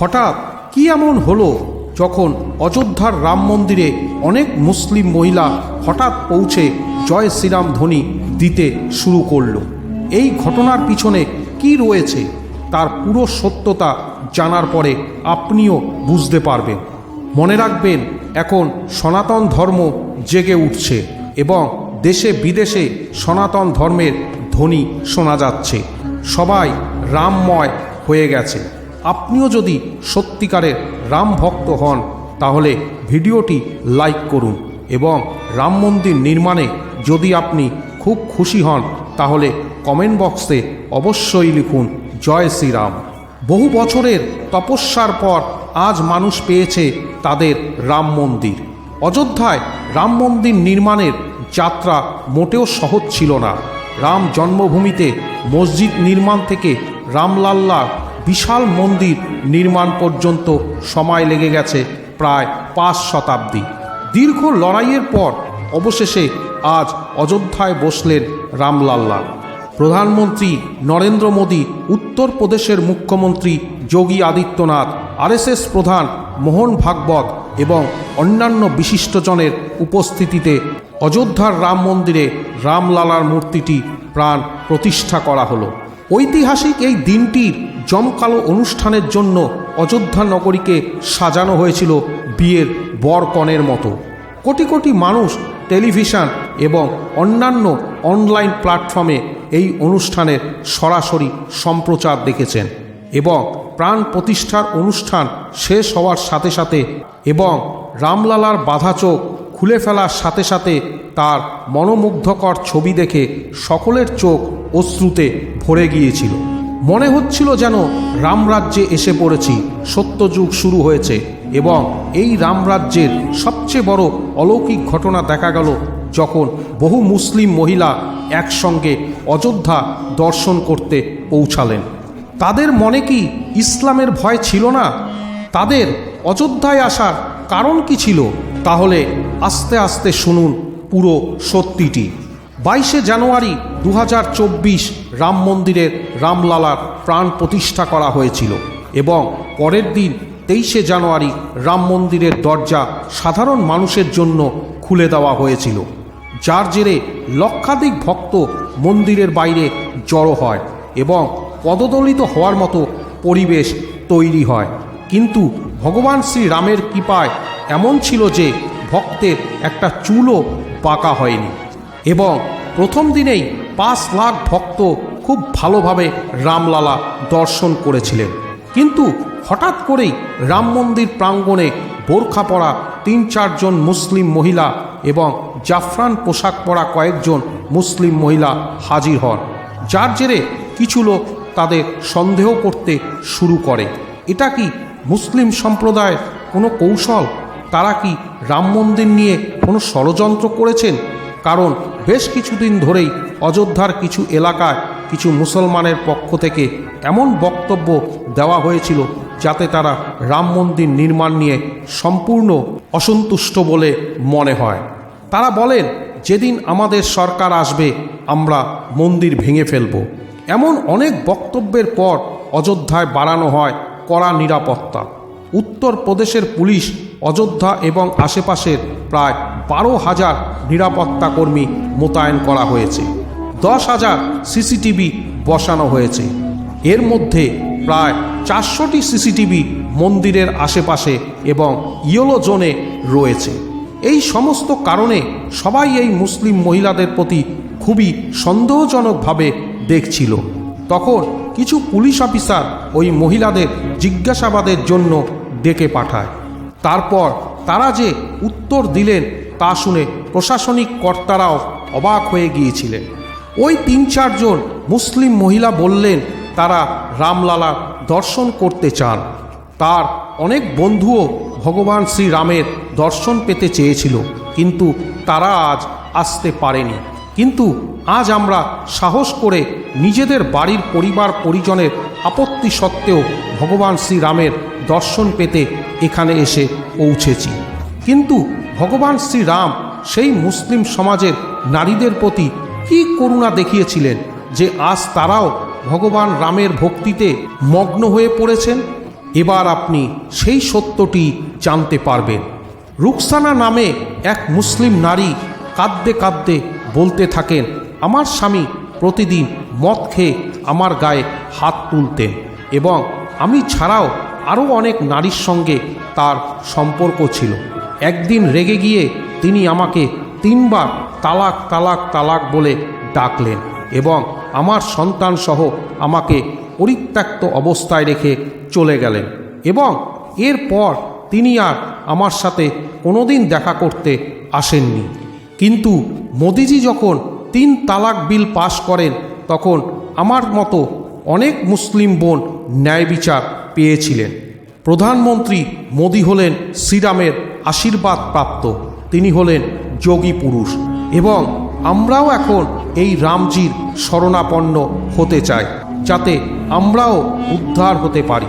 হঠাৎ কি এমন হলো যখন অযোধ্যার রাম মন্দিরে অনেক মুসলিম মহিলা হঠাৎ পৌঁছে জয় শ্রীরাম ধ্বনি দিতে শুরু করল? এই ঘটনার পিছনে কি রয়েছে? তার পুরো সত্যতা জানার পরে আপনিও বুঝতে পারবেন। মনে রাখবেন, এখন সনাতন ধর্ম জেগে উঠছে এবং দেশে বিদেশে সনাতন ধর্মের ধ্বনি শোনা যাচ্ছে। সবাই রামময় হয়ে গেছে। আপনিও যদি সত্যিকারের রাম ভক্ত হন, তাহলে ভিডিওটি লাইক করুন এবং রাম মন্দির নির্মাণে যদি আপনি খুব খুশি হন, তাহলে কমেন্ট বক্সে অবশ্যই লিখুন, জয় শ্রীরাম। বহু বছরের তপস্যার পর আজ মানুষ পেয়েছে তাদের রাম মন্দির। অযোধ্যায় রাম মন্দির নির্মাণের যাত্রা মোটেও সহজ ছিল না। রাম জন্মভূমিতে মসজিদ নির্মাণ থেকে রামলাল্লার বিশাল মন্দির নির্মাণ পর্যন্ত সময় লেগে গেছে প্রায় পাঁচ শতাব্দী। দীর্ঘ লড়াইয়ের পর অবশেষে আজ অযোধ্যায় বসলেন রামলাল্লা। প্রধানমন্ত্রী নরেন্দ্র মোদী, উত্তরপ্রদেশের মুখ্যমন্ত্রী যোগী আদিত্যনাথ, আরএসএস প্রধান মোহন ভাগবত এবং অন্যান্য বিশিষ্টজনের উপস্থিতিতে অযোধ্যার রাম মন্দিরে রামলালার মূর্তিটি প্রাণ প্রতিষ্ঠা করা হলো। ঐতিহাসিক এই দিনটির জমকালো অনুষ্ঠানের জন্য অযোধ্যা নগরীকে সাজানো হয়েছিল বিয়ের বরকনের মতো। কোটি কোটি মানুষ টেলিভিশন এবং অন্যান্য অনলাইন প্ল্যাটফর্মে এই অনুষ্ঠানের সরাসরি সম্প্রচার দেখেছেন এবং প্রাণ প্রতিষ্ঠার অনুষ্ঠান শেষ হওয়ার সাথে সাথে এবং রামলালার বাধা চোখ খুলে ফেলার সাথে সাথে তার মনোমুগ্ধকর ছবি দেখে সকলের চোখ অশ্রুতে ভরে গিয়েছিল। মনে হচ্ছিল যেন রামরাজ্যে এসে পড়েছি, সত্যযুগ শুরু হয়েছে এবং এই রামরাজ্যের সবচেয়ে বড় অলৌকিক ঘটনা দেখা গেল যখন বহু মুসলিম মহিলা একসঙ্গে অযোধ্যা দর্শন করতে পৌঁছালেন। তাদের মনে কি ইসলামের ভয় ছিল না? তাদের অযোধ্যায় আসার কারণ কি ছিল? তাহলে আস্তে আস্তে শুনুন পুরো সত্যিটি। বাইশে জানুয়ারি দু হাজার চব্বিশ রাম মন্দিরের রামলালার প্রাণ প্রতিষ্ঠা করা হয়েছিল এবং পরের দিন তেইশে জানুয়ারি রাম মন্দিরের দরজা সাধারণ মানুষের জন্য খুলে দেওয়া হয়েছিল, যার জেরে লক্ষাধিক ভক্ত মন্দিরের বাইরে জড়ো হয় এবং পদদলিত হওয়ার মতো পরিবেশ তৈরি হয়। কিন্তু ভগবান শ্রী রামের কৃপায় এমন ছিল যে ভক্তের একটা চুলও বাঁকা হয়নি এবং প্রথম দিনেই পাঁচ লাখ ভক্ত খুব ভালোভাবে রামলালা দর্শন করেছিলেন। কিন্তু হঠাৎ করেই রাম মন্দির প্রাঙ্গণে বোরখা পরা তিন চারজন মুসলিম মহিলা এবং জাফরান পোশাক পরা কয়েকজন মুসলিম মহিলা হাজির হন, যার জেরে কিছু লোক তাদের সন্দেহ করতে শুরু করে। এটা কি মুসলিম সম্প্রদায়ের কোনো কৌশল? তারা কি রাম মন্দির নিয়ে কোনো ষড়যন্ত্র করেছেন? কারণ বেশ কিছুদিন ধরেই অযোধ্যার কিছু এলাকায় কিছু মুসলমানের পক্ষ থেকে এমন বক্তব্য দেওয়া হয়েছিল যাতে তারা রাম মন্দির নির্মাণ নিয়ে সম্পূর্ণ অসন্তুষ্ট বলে মনে হয়। তারা বলেন, যেদিন আমাদের সরকার আসবে, আমরা মন্দির ভেঙে ফেলব। এমন অনেক বক্তব্যের পর অযোধ্যায় বাড়ানো হয় কড়া নিরাপত্তা। উত্তরপ্রদেশের পুলিশ, অযোধ্যা এবং আশেপাশের প্রায় বারো হাজার নিরাপত্তা কর্মী মোতায়েন করা হয়েছে। দশ হাজার সিসিটিভি বসানো হয়েছে। এর মধ্যে প্রায় চারশোটি সিসিটিভি মন্দিরের আশেপাশে এবং ইয়োলো জোনে রয়েছে। এই সমস্ত কারণে সবাই এই মুসলিম মহিলাদের প্রতি খুবই সন্দেহজনকভাবে দেখছিল। তখন কিছু পুলিশ অফিসার ওই মহিলাদের জিজ্ঞাসাবাদের জন্য ডেকে পাঠায়। তারপর তারা যে উত্তর দিলেন তা শুনে প্রশাসনিক কর্তারাও অবাক হয়ে গিয়েছিলেন। ওই তিন চারজন মুসলিম মহিলা বললেন, তারা রামলালার দর্শন করতে চান। তার অনেক বন্ধুও ভগবান শ্রীরামের দর্শন পেতে চেয়েছিল, কিন্তু তারা আজ আসতে পারেনি। কিন্তু আজ আমরা সাহস করে নিজেদের বাড়ির পরিবার পরিজনের আপত্তি সত্ত্বেও ভগবান শ্রীরামের দর্শন পেতে এখানে এসে পৌঁছেছি। কিন্তু ভগবান শ্রীরাম সেই মুসলিম সমাজের নারীদের প্রতি কি করুণা দেখিয়েছিলেন যে আজ তারাও ভগবান রামের ভক্তিতে মগ্ন হয়ে পড়েছেন? এবার আপনি সেই সত্যটি জানতে পারবেন। রুকসানা নামে এক মুসলিম নারী কাঁদতে কাঁদতে বলতে থাকেন, আমার স্বামী প্রতিদিন মদ খেয়ে আমার গায়ে হাত তুলতেন এবং আমি ছাড়াও আরও অনেক নারীর সঙ্গে তার সম্পর্ক ছিল। একদিন রেগে গিয়ে তিনি আমাকে তিনবার তালাক তালাক তালাক বলে ডাকলেন এবং আমার সন্তান সহ আমাকে পরিত্যক্ত অবস্থায় রেখে চলে গেলেন এবং এরপর তিনি আর আমার সাথে কোনোদিন দেখা করতে আসেননি। কিন্তু মোদিজি যখন তিন তালাক বিল পাশ করেন, তখন আমার মতো অনেক মুসলিম বোন ন্যায় বিচার পেয়েছিলেন। প্রধানমন্ত্রী মোদি হলেন শ্রীরামের আশীর্বাদ প্রাপ্ত। তিনি হলেন যোগী পুরুষ। এবং আমরাও এখন এই রামজির শরণাপন্ন হতে চাই, যাতে আমরাও উদ্ধার হতে পারি।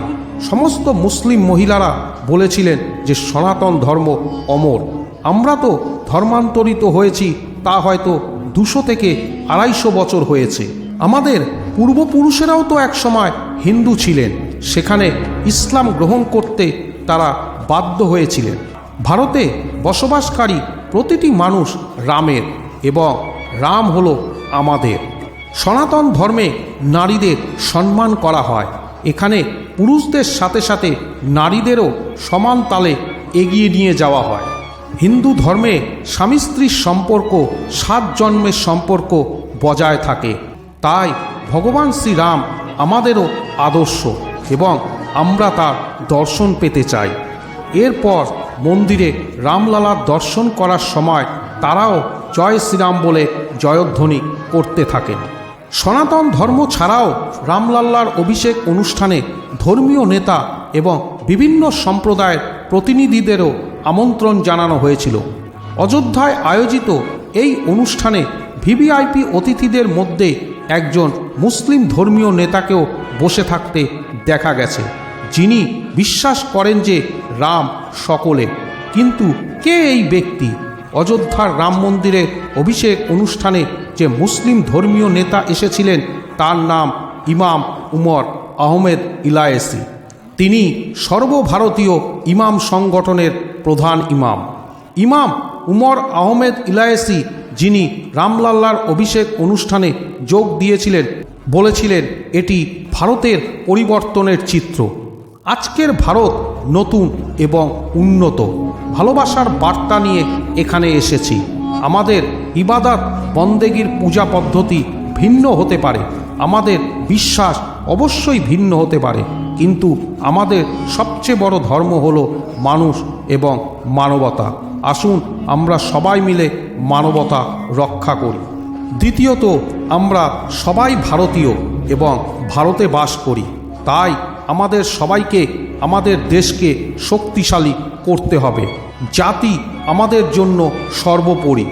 সমস্ত মুসলিম মহিলারা বলেছিলেন যে সনাতন ধর্ম অমর। আমরা তো ধর্মান্তরিত হয়েছি, তা হয়তো দুশো থেকে আড়াইশো বছর হয়েছে। আমাদের পূর্বপুরুষেরাও তো এক সময় হিন্দু ছিলেন, সেখানে ইসলাম গ্রহণ করতে তারা বাধ্য হয়েছিলেন। ভারতে বসবাসকারী প্রতিটি মানুষ রামের এবং রাম হল আমাদের। সনাতন ধর্মে নারীদের সম্মান করা হয়। এখানে পুরুষদের সাথে সাথে নারীদেরও সমান তালে এগিয়ে নিয়ে যাওয়া হয়। হিন্দু ধর্মে স্বামী স্ত্রীর সম্পর্ক, সাত জন্মের সম্পর্ক বজায় থাকে। তাই ভগবান শ্রীরাম আমাদেরও আদর্শ এবং আমরা তার দর্শন পেতে চাই। এরপর মন্দিরে রামলালার দর্শন করার সময় তারাও জয় শ্রীরাম বলে জয়ধ্বনি করতে থাকেন। সনাতন ধর্ম ছাড়াও রামলাল্লার অভিষেক অনুষ্ঠানে ধর্মীয় নেতা এবং বিভিন্ন সম্প্রদায়ের প্রতিনিধিদেরও আমন্ত্রণ জানানো হয়েছিল। অযোধ্যায় আয়োজিত এই অনুষ্ঠানে ভিভিআইপি অতিথিদের মধ্যে একজন মুসলিম ধর্মীয় নেতাকেও বসে থাকতে দেখা গেছে। যিনি বিশ্বাস করেন যে রাম সকলে। কিন্তু কে এই ব্যক্তি? অযোধ্যার রাম মন্দিরে অভিষেক অনুষ্ঠানে যে মুসলিম ধর্মীয় নেতা এসেছিলেন, তার নাম ইমাম উমর আহমেদ ইলায়েসি। তিনি সর্বভারতীয় ইমাম সংগঠনের প্রধান ইমাম। ইমাম উমর আহমেদ ইলায়েসি যিনি রামলাল্লার অভিষেক অনুষ্ঠানে যোগ দিয়েছিলেন, বলেছিলেন, এটি ভারতের পরিবর্তনের চিত্র। আজকের ভারত নতুন এবং উন্নত। ভালোবাসার বার্তা নিয়ে এখানে এসেছি। আমাদের ইবাদাত বন্দেগীর পূজা পদ্ধতি ভিন্ন হতে পারে। আমাদের বিশ্বাস অবশ্যই ভিন্ন হতে পারে। কিন্তু আমাদের সবচেয়ে বড় ধর্ম হল মানুষ এবং মানবতা। আসুন আমরা সবাই মিলে মানবতা রক্ষা করি। দ্বিতীয়ত, আমরা সবাই ভারতীয় এবং ভারতে বাস করি। তাই আমাদের সবাইকে, আমাদের দেশকে শক্তিশালী করতে হবে। জাতি আমাদের জন্য সর্বোপরি।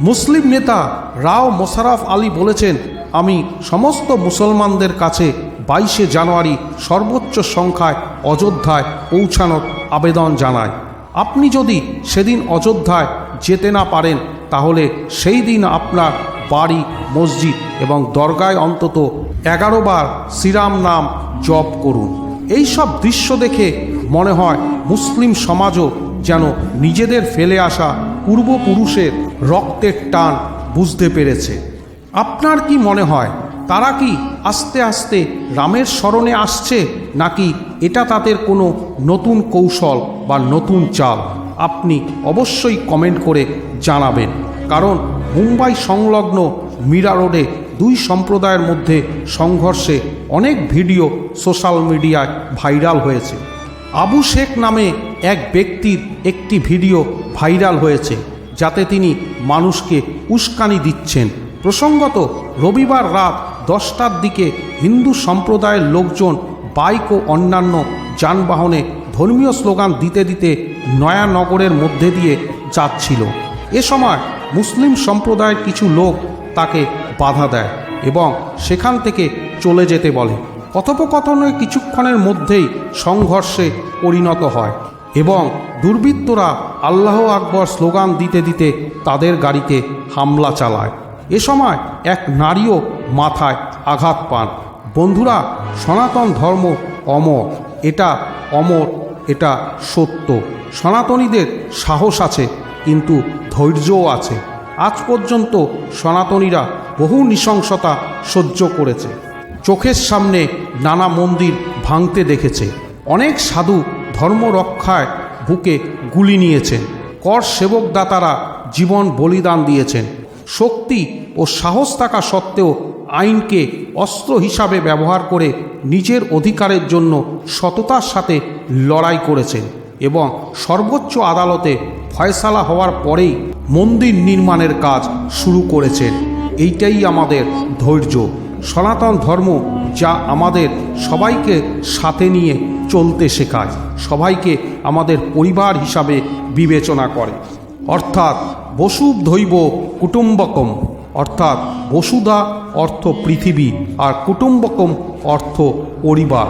মুসলিম নেতা রাও মোশারফ আলী বলেছেন আমি সমস্ত মুসলমানদের কাছে বাইশে জানুয়ারি সর্বোচ্চ সংখ্যায় অযোধ্যায় পৌঁছানোর আবেদন জানাই। আপনি যদি সেদিন অযোধ্যায় যেতে না পারেন, তাহলে সেই দিন আপনার বাড়ি, মসজিদ এবং দরগায় অন্তত এগারো বার শ্রীরাম নাম জপ করুন। এই সব দৃশ্য দেখে মনে হয় মুসলিম সমাজও যেন নিজেদের ফেলে আসা পূর্বপুরুষের রক্তের টান বুঝতে পেরেছে। আপনার কি মনে হয়, তারা কি আস্তে আস্তে রামের স্মরণে আসছে, নাকি এটা তাদের কোনো নতুন কৌশল বা নতুন চাল? আপনি অবশ্যই কমেন্ট করে জানাবেন। কারণ মুম্বাই সংলগ্ন মীরা রোডে দুই সম্প্রদায়ের মধ্যে সংঘর্ষে অনেক ভিডিও সোশ্যাল মিডিয়ায় ভাইরাল হয়েছে। আবু শেখ নামে এক ব্যক্তির একটি ভিডিও ভাইরাল হয়েছে, যাতে তিনি মানুষকে উস্কানি দিচ্ছেন। প্রসঙ্গত, রবিবার রাত দশটার দিকে হিন্দু সম্প্রদায়ের লোকজন, বাইক ও অন্যান্য যানবাহনে ধর্মীয় স্লোগান দিতে দিতে নয়ানগরের মধ্যে দিয়ে যাচ্ছিল। এ সময় মুসলিম সম্প্রদায়ের কিছু লোক তাকে বাধা দেয় এবং সেখান থেকে চলে যেতে বলে। কথোপকথনের কিছুক্ষণের মধ্যেই সংঘর্ষে পরিণত হয় এবং দুর্বৃত্তরা আল্লাহ আকবর স্লোগান দিতে দিতে তাদের গাড়িতে হামলা চালায়। এ সময় এক নারীও মাথায় আঘাত পান। বন্ধুরা, সনাতন ধর্ম অমর। এটা অমর, এটা সত্য। সনাতনীদের সাহস আছে, কিন্তু ধৈর্যও আছে। আজ পর্যন্ত সনাতনীরা বহু নৃশংসতা সহ্য করেছে। চোখের সামনে নানা মন্দির ভাঙতে দেখেছে। অনেক সাধু ধর্ম রক্ষায় বুকে গুলি নিয়েছেন। কর সেবকদাতারা জীবন বলিদান দিয়েছেন। শক্তি ও সাহস থাকা সত্ত্বেও আইনকে অস্ত্র হিসাবে ব্যবহার করে নিজের অধিকারের জন্য সততার সাথে লড়াই করেছেন এবং সর্বোচ্চ আদালতে ফয়সালা হওয়ার পরেই মন্দির নির্মাণের কাজ শুরু করেছেন। এইটাই আমাদের ধৈর্য। সনাতন ধর্ম যা আমাদের সবাইকে সাথে নিয়ে চলতে শেখায়, সবাইকে আমাদের পরিবার হিসাবে বিবেচনা করে। অর্থাৎ বসু ধৈব কুটুম্বকম, অর্থাৎ বসুধা অর্থ পৃথিবী আর কুটুম্বকম অর্থ পরিবার।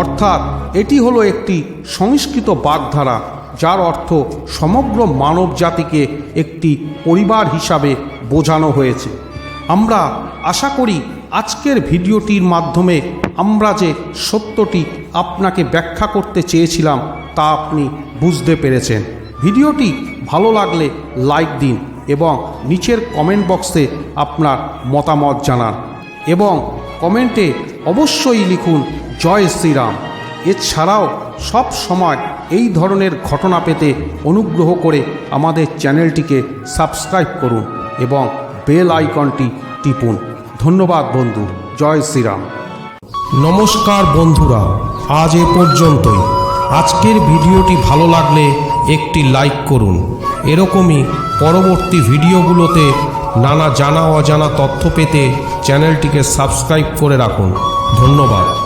অর্থাৎ এটি হলো একটি সংস্কৃত বাগধারা, যার অর্থ সমগ্র মানব জাতিকে একটি পরিবার হিসাবে বোঝানো হয়েছে। আমরা আশা করি আজকের ভিডিওটির মাধ্যমে আমরা যে সত্যটি আপনাকে ব্যাখ্যা করতে চেয়েছিলাম, তা আপনি বুঝতে পেরেছেন। ভিডিওটি ভালো লাগলে লাইক দিন এবং নিচের কমেন্ট বক্সে আপনার মতামত জানান এবং কমেন্টে অবশ্যই লিখুন, জয় শ্রীরাম। এছাড়াও সব সময় এই ধরনের ঘটনা পেতে অনুগ্রহ করে আমাদের চ্যানেলটিকে সাবস্ক্রাইব করুন এবং বেল আইকনটি টিপুন। ধন্যবাদ বন্ধু, জয় শ্রীরাম। নমস্কার বন্ধুরা, আজ এ পর্যন্তই। আজকের ভিডিওটি ভালো লাগলে একটি লাইক করুন। এরকমই পরবর্তী ভিডিওগুলোতে নানা জানা অজানা তথ্য পেতে চ্যানেলটিকে সাবস্ক্রাইব করে রাখুন। ধন্যবাদ।